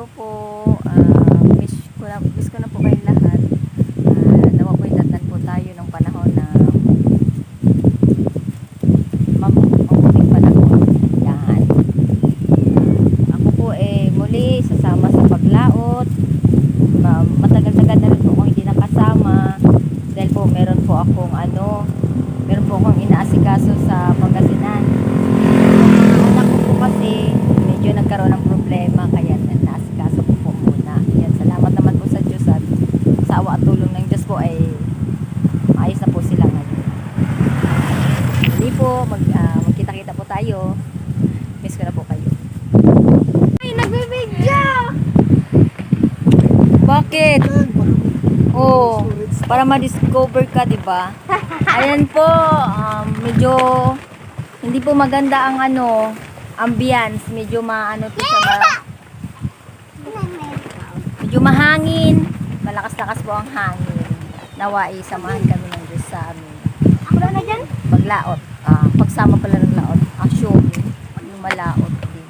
hello po. Ah, miss, ko na, miss ko na po kayong lahat. Ah, nawa po itatnan po tayo ng panahon na mabuting panahon. Yan. Ah, ako po eh muli sasama sa paglaot. Ma- Matagal-tagal na rin po akong hindi nakasama. Dahil po meron po akong ano, meron po akong inaasikaso sa Pangasinan. Yung mga anak ko po kasi medyo nagkaroon ng problema kaya naasikaso ko po muna. Yan, salamat naman po sa Diyos at sa awa at tulong ng Diyos po ay maayos na po sila ngayon. Hindi po, mag, ah, magkita-kita po tayo. Miss ko na po kayo. Ay, nagbibigya! Bakit? Oh, para ma-discover ka, di ba? Ayan po, um, medyo hindi po maganda ang ano, ambience, medyo maano po sa ma, medyo mahangin, malakas-lakas po ang hangin. Nawa samahan kami ng Diyos sa amin. Ako na dyan? Paglaot, ah, pagsama pala ng laot, assume, yung malaot din.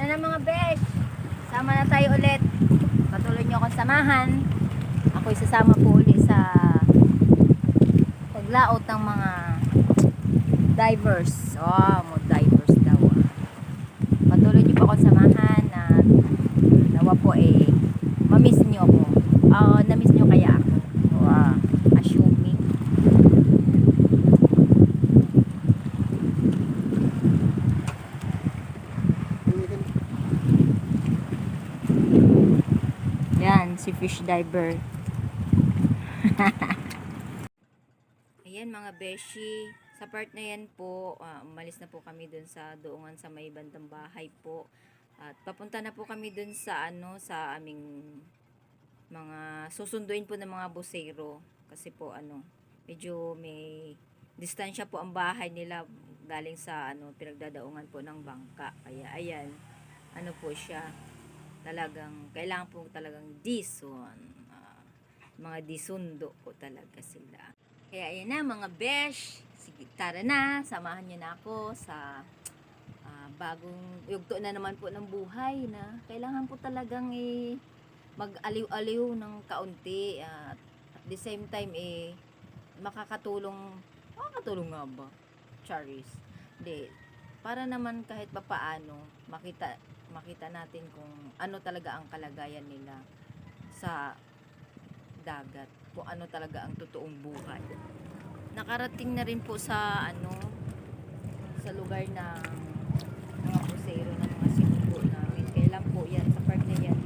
Yan na mga besh. Sama na tayo ulit. Patuloy nyo akong samahan. Ako'y sasama po ulit sa paglaot ng mga divers. Oh, mga divers daw. ah. Patuloy nyo po akong samahan at nawa po eh mamiss nyo ako. Ah, na-miss nyo kaya ako. Wow. Assuming. Yan, si fish diver. Ayan mga beshi, sa part na yan po, ah, umalis na po kami dun sa doongan sa may bandang bahay po. At papunta na po kami dun sa ano, sa aming mga susunduin po ng mga busero. Kasi po ano, medyo may distansya po ang bahay nila galing sa ano, pinagdadaungan po ng bangka. Kaya ayan, ano po siya, talagang kailangan po talagang dison Ah, mga disundo po talaga sila. Kaya ayan na mga besh sige tara na samahan niyo na ako sa ah, bagong yugto na naman po ng buhay na kailangan po talagang eh, mag-aliw-aliw ng kaunti at at the same time eh makakatulong makakatulong nga ba? Charis. Hindi. Para naman kahit papaano makita makita natin kung ano talaga ang kalagayan nila sa dagat kung ano talaga ang totoong buhay. Nakarating na rin po sa ano sa lugar ng mga pusero ng mga sinubo namin. Kailan po yan sa part na yan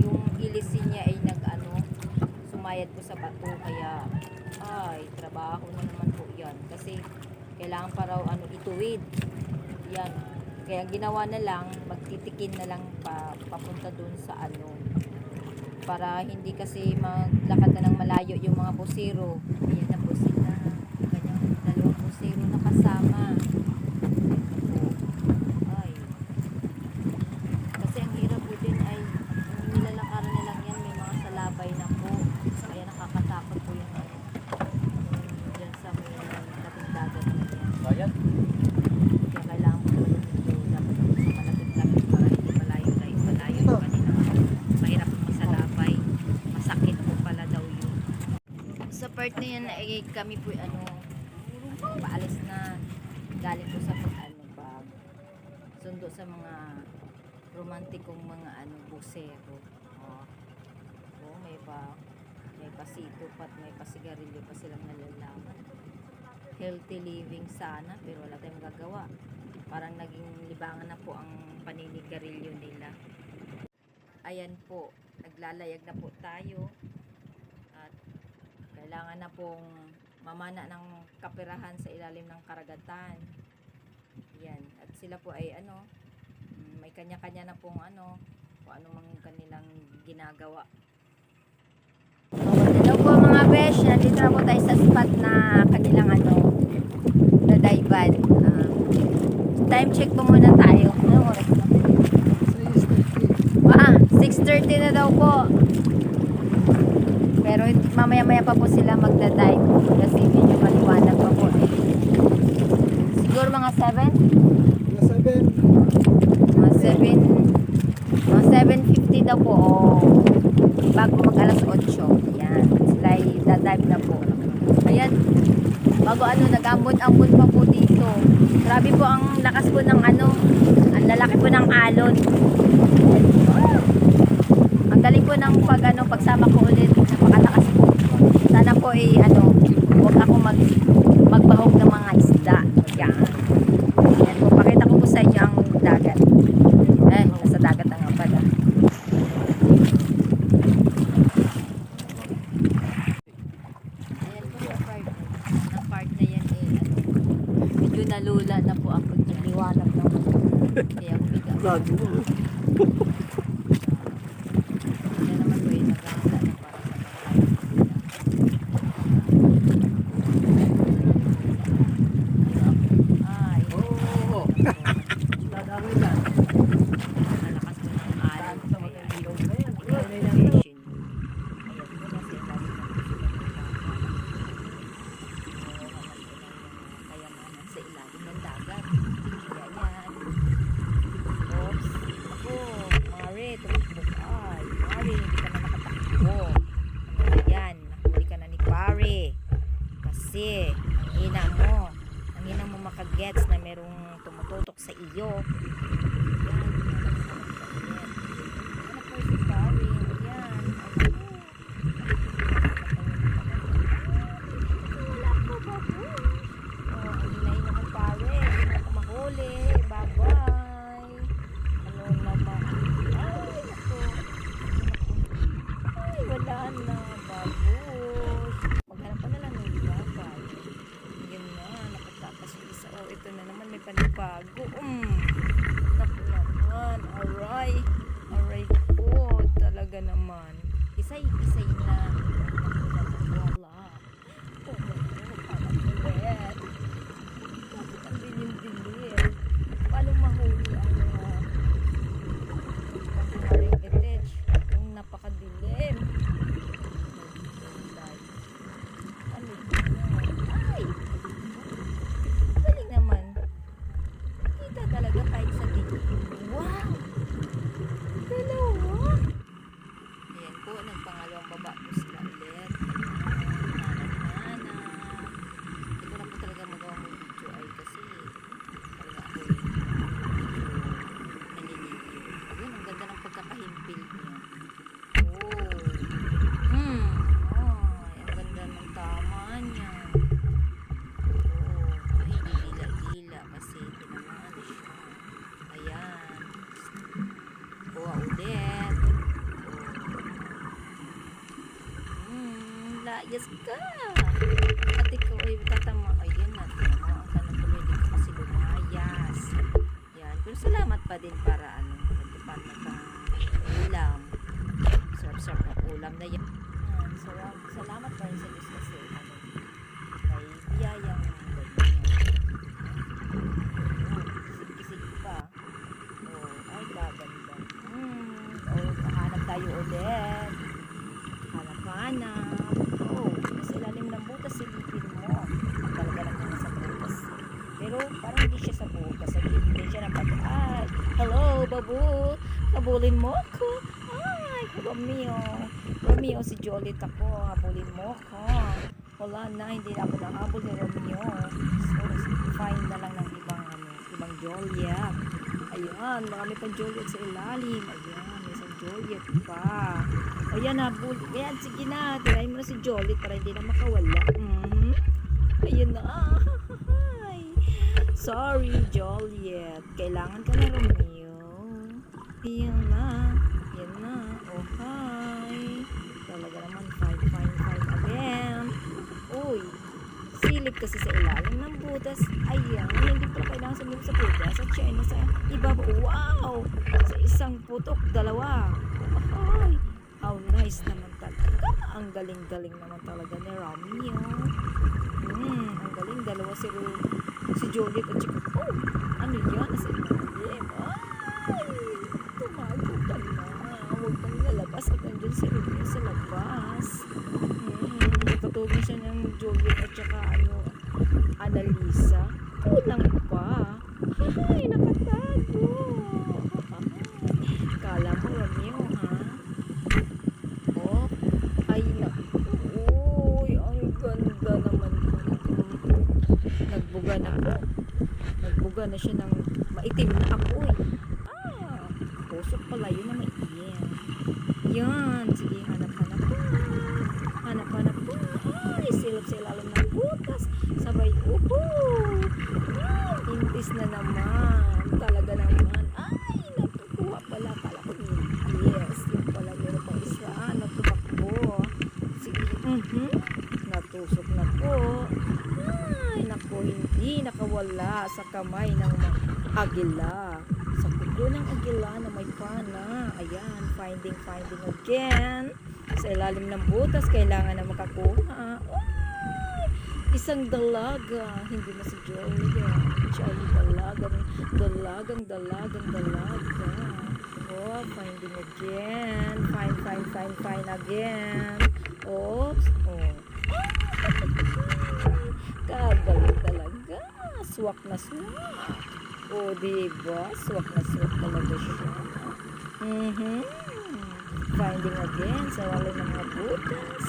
yung ilisin niya ay nag ano sumayad po sa bato. Kaya ay trabaho na naman po yan. Kasi kailangan pa raw ano ituwid. Yan. Kaya ginawa na lang, magtitikin na lang pa, papunta dun sa ano. Para hindi kasi maglakad na ng malayo yung mga busero. Ayan na sila. Kanyang dalawang busero na kasama. Ito po. Ay. Kasi ang hirap po din ay ang nilalakaran nilang yan, may mga salabay na po. Kaya nakakatakot po yung ano. yung Dyan sa may dating dagat na yan. Bayad? Kaya kailangan mo talaga dito dapat ako sa malapit-lapit para hindi malayo tayo malayo yung kanina. Mahirap masalabay. Masakit po pala daw yun. Sa part na yan eh, kami po ano paalis na. Galing po sa pag ano pag sundo sa mga romantikong mga ano busero. Oh. Oh, may pa may pasito pat may pasigarilyo pa silang nalalaman. Healthy living sana pero wala tayong gagawa. Parang naging libangan na po ang paninigarilyo nila. Ayan po naglalayag na po tayo na pong mamana ng kapirahan sa ilalim ng karagatan. Yan. At sila po ay ano, mm, may kanya-kanya na pong ano, kung ano mang kanilang ginagawa. Hello po mga besh, nandito na po tayo sa spot na kanilang ano, dadayban. Ah, time check po muna tayo. Ano oras na? Ah, 6.30 na daw po. Pero mamaya-maya pa po sila magdadive kasi medyo maliwanag pa po. Eh. Siguro mga 7? Mga 7 mga 7.50 daw po. Oh. bago mag alas 8 yan sila ay dadive na po. Ayan. Bago ano nag-ambon-ambon pa po dito. Grabe po ang lakas po ng ano. Ang lalaki po ng alon. ang galing po ng pag ano pagsama ko ulit. Napakalakas po. Sana po ay ano huwag ako mag magbahog ng mga isda yan yan po pakita ko po sa inyo ang dagat eh nasa dagat na nga pala ayan po sa part na part na yan eh ano, medyo nalula na po ako dyan liwanag na po kaya humiga yan naman po yung naghahanda na para sa mga ay malakas po ng alon kaya ayaw Ayan po, nasa ilalim ng kayamanan sa ilalim ng dagat. Kaya yan. Oops. Ako, Mare, tumakbog. Ay, Mare, hindi ka na nakatakbo. Ano yan? Nahuli ka na ni Pare. Kasi, ang hina mo. Ang hina mo makagets na merong tumututok sa iyo. Yan. Ano po si Pare? Ayan. Ayan. Wala ko ba po? Oh, ang hinay naman pare. Hindi na ako mahuli. Bye-bye. Ano naman? Ay, naku. Ay, wala na. Babush. Maghanap pa na lang ng iba. Bye. Yun na. Nakatakas yung isa. Oh, ito panibago. Um. Naku naman. Aray. Aray po. Talaga naman. Isay-isay na. Naku. Wala. Oh, naku. Parang ulit. Bakit ang dilim-dilim? Paano mahuli ang mga pangharing etech kung napakadilim? Ano yun? Ay! Galing naman. Kita talaga kahit sa dilim. Wow! Dalawa! Ayan po, nagpangalawang baba po sila ulit. Ayan, hanap-hanap. Hindi ko na po talaga magawa ng video ay kasi talaga ako eh. Naliliyo. Ayun, ang ganda ng pagkakahimpil niya. Oh. Hmm. Ay, ang ganda ng tama niya. Oh. Ay, dila-dila kasi tinamaan siya. Ayan. Kuha ulit. Oh. Layas ka. At ikaw ay tatama. Ayun na, tinamaan ka ng tuloy. Hindi ka kasi lumayas. Yan. Pero salamat pa din para ano, nagtipan na pang ulam. Sarap-sarap na ulam na yan. Yan. Sarap, salamat pa rin sa Diyos kasi ano, may biyayang ganyan. Oh, kisig-kisig pa. Oh, ay gaganda. Hmm. Oh, hanap tayo ulit. Hanap-hanap. Oh, nasa ilalim ng butas, silipin mo. Talaga lang naman sa butas. Pero parang hindi siya sa butas. Hindi siya ng pati. Ay, hello, babu. Habulin mo ako. Ay, Romeo. Romeo, si Jolit ako. Habulin mo ako. Wala na, hindi na ako nahabol ni Romeo. So, find na lang ng ibang, ano, ibang Joliet. Ayan, marami pang Joliet sa ilalim. Ayan, may isang Joliet pa. Ayan, habul. Ayan, sige na. Tirahin mo na si Joliet para hindi na makawala. Mhm. Ayun na. Sorry, Joliet. Kailangan ka na, Romeo. Ayan na. Ayan na. Oh, hi. Talaga naman, fine, fine, fine again. Silip kasi sa ilalim ng butas. Ayan, hindi pala kailangan sumilip sa butas. At siya nasa ibabaw. Wow! Sa isang putok, dalawa. Ay, how nice naman talaga. Ang galing-galing naman talaga ni Romeo. Hmm, ang galing. Dalawa si, si Juliet at saka, oh, ano yan? Nasa ilalim. Ay, si Romeo sa labas. Hmm, katulad siya ng Juliet at saka ano, Annalisa. Kulang pa. Ay, nakatago. Kala mo, Romeo, ha? Oh, ay, naku. Uy, ang ganda naman. Nagbuga na ako. Nagbuga na siya ng maitim na apoy. Ah, pusok pala yun na maitim. Yan, sige, hanap-hanap po. Hanap-hanap po. Ay, silap sa ilalim ng butas. Sabay, upo. Ah, intis na naman. Talaga naman. Ay, nakukuha pala. Kala ko yes. Yung pala meron pang isa na tumakbo. Sige, mhm. Natusok na po. Ay, naku, hindi nakawala sa kamay ng agila. Sa kuko ng agila na may pana. Ayan, finding, finding again. Sa ilalim ng butas, kailangan na makakuha. Ay, isang dalaga. Hindi na si Julia. Siya ay dalagang, dalagang, dalagang, dalaga. Oh, finding again. Find, find, find, find again. Oops. Oh. Kagaling talaga. Swak na swak. O, diba? Swak na swak talaga siya. Mhm. Finding again sa wala ng mga butas.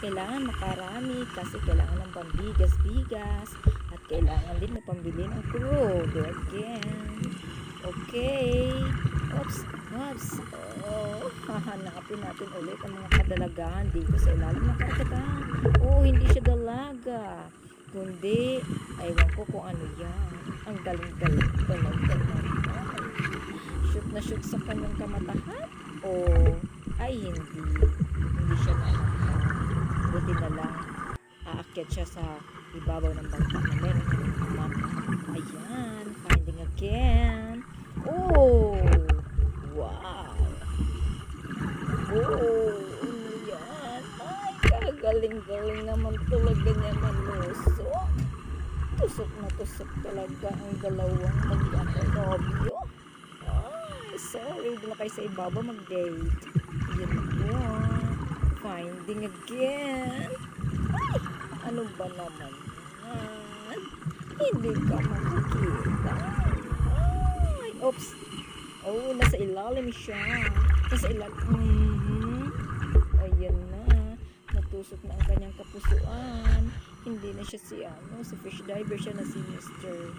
Kailangan makarami kasi kailangan ng pambigas-bigas at kailangan din na pambili ng crude again. Okay. Oops. Oops. Oh, hahanapin natin ulit ang mga kadalagaan dito sa ilalim ng karagatan. Oh, hindi siya dalaga. Kundi, aywan ko kung ano yan. Ang galing-galing talaga naman. Shoot na shoot sa kanyang kamatahan? O, ay hindi. Hindi siya na Buti na lang, aakyat siya sa ibabaw ng bangka na meron. Ayan, finding again. Oh, wow. Oh, ano yan? Ay, kagaling-galing naman talaga niya manusok. Tusok na tusok talaga ang dalawang mag-nobyo. Ay, sorry, doon kayo sa ibaba mag-date. Yan po. Finding again. Ay, ano ba naman yan? Hindi ka makikita. Ay, oops. Oh, nasa ilalim siya. Nasa ilalim. Mhm. Ayan na. Natusok na ang kanyang kapusuan. Hindi na siya si ano, si fish diver siya na si Mr.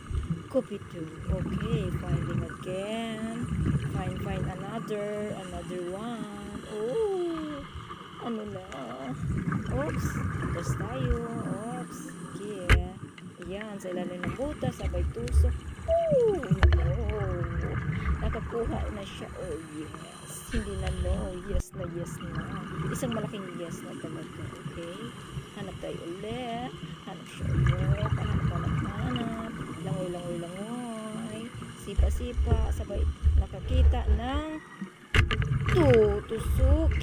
Cupido. Okay, finding again. Find, find another, another one. Oh, ano na. Oops, tapos tayo. Oops, yeah. Ayan, sa ilalim ng butas, sabay tusok. Oh, no. Nakakuha na siya. Oh, yes. Hindi na no. Yes na yes na. Isang malaking yes na talaga. Okay? Hanap tayo ulit. Hanap siya ulit. Hanap, hanap, hanap. Langoy, langoy, langoy. Sipa-sipa. Sabay nakakita ng tutusukin.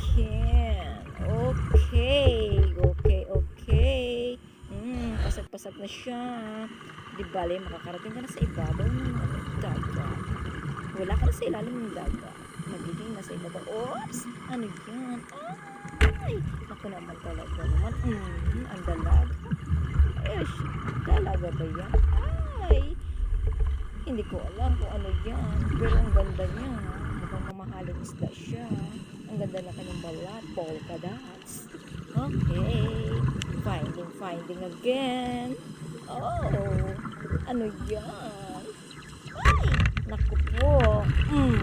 Okay. Okay, okay. Mm, pasag-pasag na siya. Di bale, makakarating ka na sa ibabaw ng dagat. Wala ka sa ilalim ng dagat. Magiging nasa ibabaw. Oops! Ano yan? Ay! Ako naman talaga naman. Mm, ang dalaga. Ish! Dalaga ba yan? Ay! Hindi ko alam kung ano yan. Pero ang ganda niya. Mukhang mamahaling isda siya. Ang ganda na kanyang balat. Polka dots. Okay. Finding, finding again. Oh, ano yan? Naku po. Mm.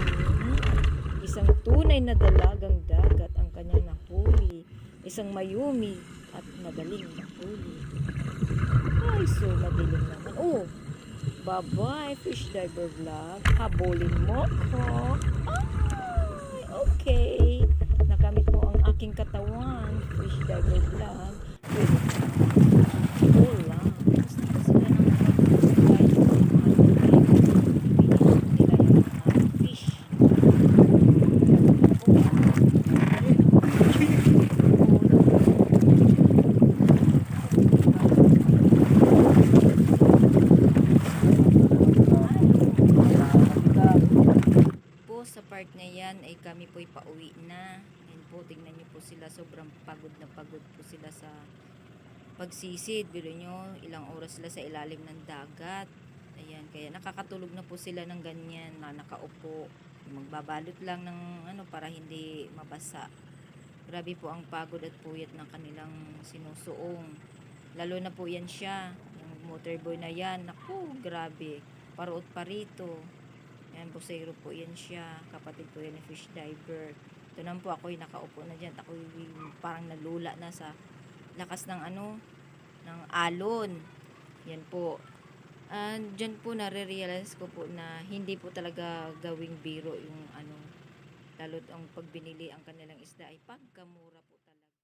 Isang tunay na dalagang dagat ang kanyang nahuli. Isang mayumi at madaling nahuli. Ay, so madilim naman. Oh, bye-bye, fish diver vlog. Habulin mo ko. Ay, okay. Nakamit mo ang aking katawan, fish diver vlog. Wait, hold lang. Tapos na po sila ng pag-guide ng mga ibigay nila yung mga fish. po sa part na yan ay kami po'y pauwi na. Yan po, tingnan niyo po sila. Sobrang pagod na pagod po sila sa pagsisid. Bilo nyo, ilang oras sila sa ilalim ng dagat. Ayan, kaya nakakatulog na po sila ng ganyan na nakaupo. Magbabalot lang ng ano para hindi mabasa. Grabe po ang pagod at puyat ng kanilang sinusuong. Lalo na po yan siya. Yung motorboy na yan. Naku, grabe. Parot parito. Yan, busero po yan siya. Kapatid ko yan fish diver. Ito naman po ako'y nakaupo na dyan. Ako'y parang nalula na sa lakas ng ano, ng alon. Yan po. And dyan po nare-realize ko po na hindi po talaga gawing biro yung ano, lalo't ang pagbinili ang kanilang isda ay pagkamura po